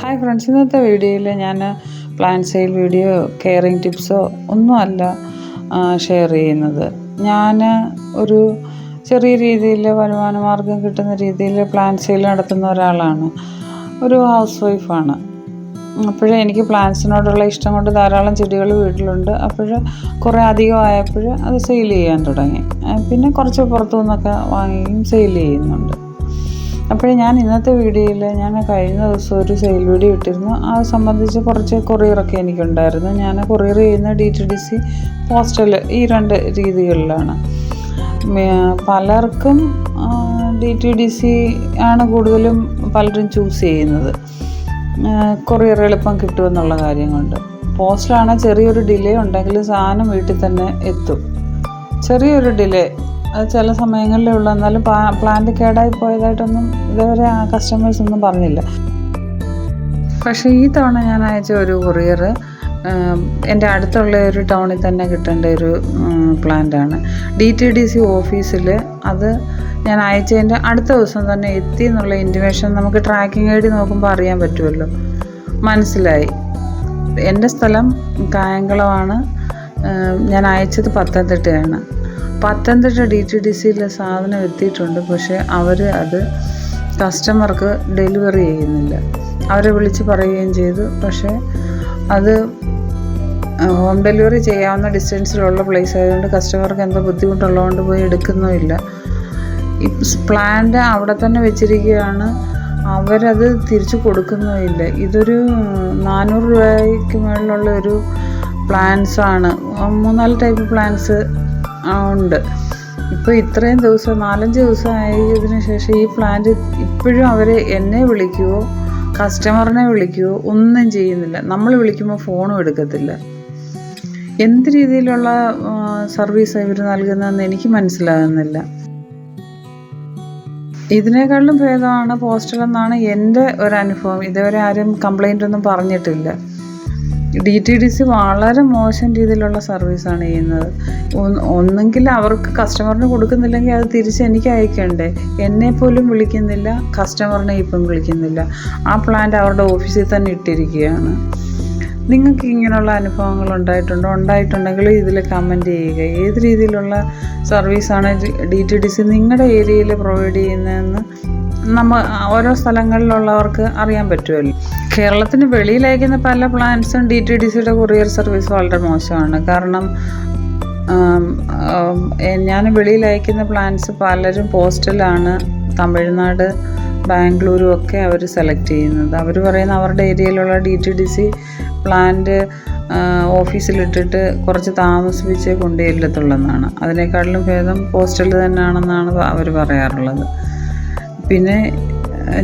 Hi friends ഇന്നത്തെ വീഡിയോയിൽ ഞാൻ പ്ലാന്റ് സെയിൽ വീഡിയോ കെയറിങ് ടിപ്സോ ഒന്നുമല്ല ഷെയർ ചെയ്യുന്നത്. ഞാൻ ഒരു ചെറിയ രീതിയിൽ വരുമാന മാർഗം കിട്ടുന്ന രീതിയിൽ പ്ലാന്റ് സെയിൽ നടത്തുന്ന ഒരാളാണ്. ഒരു ഹൗസ് വൈഫാണ് അപ്പോഴേ എനിക്ക് പ്ലാന്റ്സിനോടുള്ള ഇഷ്ടം കൊണ്ട് ധാരാളം ചെടികൾ വീട്ടിലുണ്ട്. അപ്പോൾ കുറേ അധികം ആയപ്പോൾ അത് സെയിൽ ചെയ്യാൻ തുടങ്ങി. പിന്നെ കുറച്ച് പുറത്തു നിന്നൊക്കെ വാങ്ങിയും സെയിൽ ചെയ്യുന്നുണ്ട്. അപ്പോൾ ഞാൻ ഇന്നത്തെ വീഡിയോയിൽ ഞാൻ കഴിഞ്ഞ ദിവസം ഒരു സെയിൽ വീഡിയോ ഇട്ടിരുന്നു. അത് സംബന്ധിച്ച് കുറച്ച് കൊറിയറൊക്കെ എനിക്കുണ്ടായിരുന്നു. ഞാൻ കൊറിയർ ചെയ്യുന്ന D T D C postal ഈ രണ്ട് രീതികളിലാണ്. പലർക്കും ഡി ടി ഡി സി ആണ് കൂടുതലും പലരും ചൂസ് ചെയ്യുന്നത്. കൊറിയർ എളുപ്പം കിട്ടുമെന്നുള്ള കാര്യം കൊണ്ട് പോസ്റ്റിലാണ് ചെറിയൊരു ഡിലേ ഉണ്ടെങ്കിൽ സാധനം വീട്ടിൽ തന്നെ എത്തും. ചെറിയൊരു ഡിലേ അത് ചില സമയങ്ങളിലേ ഉള്ളൂ. എന്നാലും പ്ലാന്റ് കേടായി പോയതായിട്ടൊന്നും ഇതുവരെ ആ കസ്റ്റമേഴ്സ് ഒന്നും പറഞ്ഞില്ല. പക്ഷേ ഈ തവണ ഞാൻ അയച്ച ഒരു കൊറിയർ എന്റെ അടുത്തുള്ള ഒരു ടൗണിൽ തന്നെ കിട്ടേണ്ട ഒരു പ്ലാന്റാണ് ഡി ടി ഡി സി ഓഫീസിൽ അത് ഞാൻ അയച്ചതിന്റെ അടുത്ത ദിവസം തന്നെ എത്തി എന്നുള്ള ഇൻഫർമേഷൻ നമുക്ക് ട്രാക്കിംഗ് ഐ ഡി നോക്കുമ്പോൾ അറിയാൻ പറ്റുമല്ലോ. മനസ്സിലായി. എന്റെ സ്ഥലം കായംകുളമാണ്. ഞാൻ അയച്ചത് പത്തനംതിട്ടയാണ്. പത്തനംതിട്ട ഡി ടി ഡി സിയിലെ സാധനം എത്തിയിട്ടുണ്ട്. പക്ഷേ അവർ അത് കസ്റ്റമർക്ക് ഡെലിവറി ചെയ്യുന്നില്ല. അവരെ വിളിച്ച് പറയുകയും ചെയ്തു. പക്ഷേ അത് ഹോം ഡെലിവറി ചെയ്യാവുന്ന ഡിസ്റ്റൻസിലുള്ള പ്ലേസ് ആയതുകൊണ്ട് കസ്റ്റമർക്ക് എന്തോ ബുദ്ധിമുട്ടുള്ളതുകൊണ്ട് പോയി എടുക്കുന്നുമില്ല. പ്ലാന്റ് അവിടെ തന്നെ വെച്ചിരിക്കുകയാണ്. അവരത് തിരിച്ചു കൊടുക്കുന്നുമില്ല. ഇതൊരു നാനൂറ് രൂപയ്ക്ക് മുകളിലുള്ള ഒരു പ്ലാൻസാണ് മൂന്നാൽ ടൈപ്പ് പ്ലാൻസ് ഉണ്ട്. ഇപ്പോൾ ഇത്രയും ദിവസം നാലഞ്ച് ദിവസം ആയതിനു ശേഷം ഈ പ്ലാന്റ് ഇപ്പോഴും അവർ എന്നെ വിളിക്കുവോ കസ്റ്റമറിനെ വിളിക്കുവോ ഒന്നും ചെയ്യുന്നില്ല. നമ്മൾ വിളിക്കുമ്പോൾ ഫോണും എടുക്കത്തില്ല. എന്ത് രീതിയിലുള്ള സർവീസ് ഇവർ നൽകുന്നതെന്ന് എനിക്ക് മനസ്സിലാകുന്നില്ല. ഇതിനേക്കാളും ഭേദമാണ് പോസ്റ്റൽ എന്നാണ് എന്റെ ഒരനുഭവം ഇതുവരെ ആരും കംപ്ലൈന്റ് ഒന്നും പറഞ്ഞിട്ടില്ല. ഡി ടി ഡി സി വളരെ മോശം രീതിയിലുള്ള സർവീസാണ് ചെയ്യുന്നത്. ഒന്ന് ഒന്നെങ്കിൽ അവർക്ക് കസ്റ്റമറിന് കൊടുക്കുന്നില്ലെങ്കിൽ അത് തിരിച്ച് എനിക്ക് അയക്കണ്ടേ? എന്നെ പോലും വിളിക്കുന്നില്ല കസ്റ്റമറിനെ ഇപ്പം വിളിക്കുന്നില്ല. ആ പ്ലാന്റ് അവരുടെ ഓഫീസിൽ തന്നെ ഇട്ടിരിക്കുകയാണ്. നിങ്ങൾക്ക് ഇങ്ങനെയുള്ള അനുഭവങ്ങൾ ഉണ്ടായിട്ടുണ്ടോ? ഉണ്ടായിട്ടുണ്ടെങ്കിൽ ഇതിൽ കമന്റ് ചെയ്യുക. ഏത് രീതിയിലുള്ള സർവീസാണ് ഡി ടി ഡി സി നിങ്ങളുടെ ഏരിയയിൽ പ്രൊവൈഡ് ചെയ്യുന്നതെന്ന് നമ്മൾ ഓരോ സ്ഥലങ്ങളിലുള്ളവർക്ക് അറിയാൻ പറ്റുമല്ലോ. കേരളത്തിന് വെളിയിൽ അയക്കുന്ന പല പ്ലാൻസും ഡി ടി ഡി സിയുടെ കൊറിയർ സർവീസ് വളരെ മോശമാണ്. കാരണം ഞാൻ വെളിയിൽ അയക്കുന്ന പ്ലാൻസ് പലരും പോസ്റ്റലാണ് തമിഴ്നാട് ബാംഗ്ലൂരും ഒക്കെ അവർ സെലക്ട് ചെയ്യുന്നത്. അവർ പറയുന്ന അവരുടെ ഏരിയയിലുള്ള D T D C plant ഓഫീസിലിട്ടിട്ട് കുറച്ച് താമസിപ്പിച്ചേ കൊണ്ടുചെല്ലത്തുള്ളെന്നാണ് അതിനേക്കാട്ടിലും ഭേദം പോസ്റ്റൽ തന്നെയാണെന്നാണ് അവർ പറയാറുള്ളത്. പിന്നെ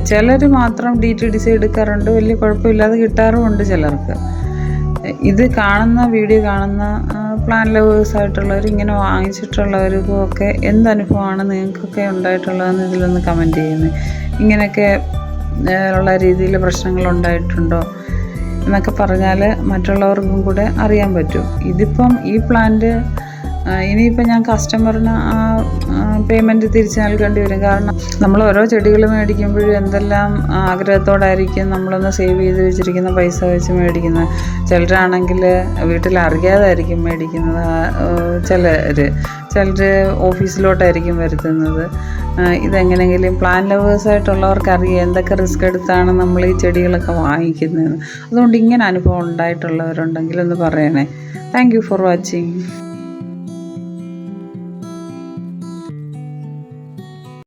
ചിലർ മാത്രം ഡി ടി ഡി സി എടുക്കാറുണ്ട് വലിയ കുഴപ്പമില്ലാതെ കിട്ടാറുമുണ്ട് ചിലർക്ക്. ഇത് കാണുന്ന വീഡിയോ കാണുന്ന പ്ലാൻ ലവേഴ്സ് ആയിട്ടുള്ളവർ ഇങ്ങനെ വാങ്ങിച്ചിട്ടുള്ളവർക്കും ഒക്കെ എന്തനുഭവമാണ് നിങ്ങൾക്കൊക്കെ ഉണ്ടായിട്ടുള്ളതെന്ന് ഇതിലൊന്ന് കമന്റ് ചെയ്യുന്നത് ഇങ്ങനെയൊക്കെ ഉള്ള രീതിയിൽ പ്രശ്നങ്ങൾ ഉണ്ടായിട്ടുണ്ടോ എന്നൊക്കെ പറഞ്ഞാൽ മറ്റുള്ളവർക്കും കൂടെ അറിയാൻ പറ്റും. ഇതിപ്പം ഈ പ്ലാന്റ് ഇനിയിപ്പോൾ ഞാൻ കസ്റ്റമറിന് ആ പേയ്മെന്റ് തിരിച്ച് നൽകേണ്ടി വരും. കാരണം നമ്മൾ ഓരോ ചെടികൾ മേടിക്കുമ്പോഴും എന്തെല്ലാം ആഗ്രഹത്തോടായിരിക്കും നമ്മളൊന്ന് സേവ് ചെയ്ത് വെച്ചിരിക്കുന്ന പൈസ വെച്ച് മേടിക്കുന്നത്. ചിലരാണെങ്കിൽ വീട്ടിൽ അറിയാതായിരിക്കും മേടിക്കുന്നത്. ചിലർ ചിലർ ഓഫീസിലോട്ടായിരിക്കും വരുത്തുന്നത്. ഇതെങ്ങനെയെങ്കിലും പ്ലാൻ ലവേഴ്സായിട്ടുള്ളവർക്ക് അറിയാം എന്തൊക്കെ റിസ്ക് എടുത്താണ് നമ്മൾ ഈ ചെടികളൊക്കെ വാങ്ങിക്കുന്നത്. അതുകൊണ്ട് ഇങ്ങനെ അനുഭവം ഉണ്ടായിട്ടുള്ളവരുണ്ടെങ്കിൽ ഒന്ന് പറയണേ. Thank for watching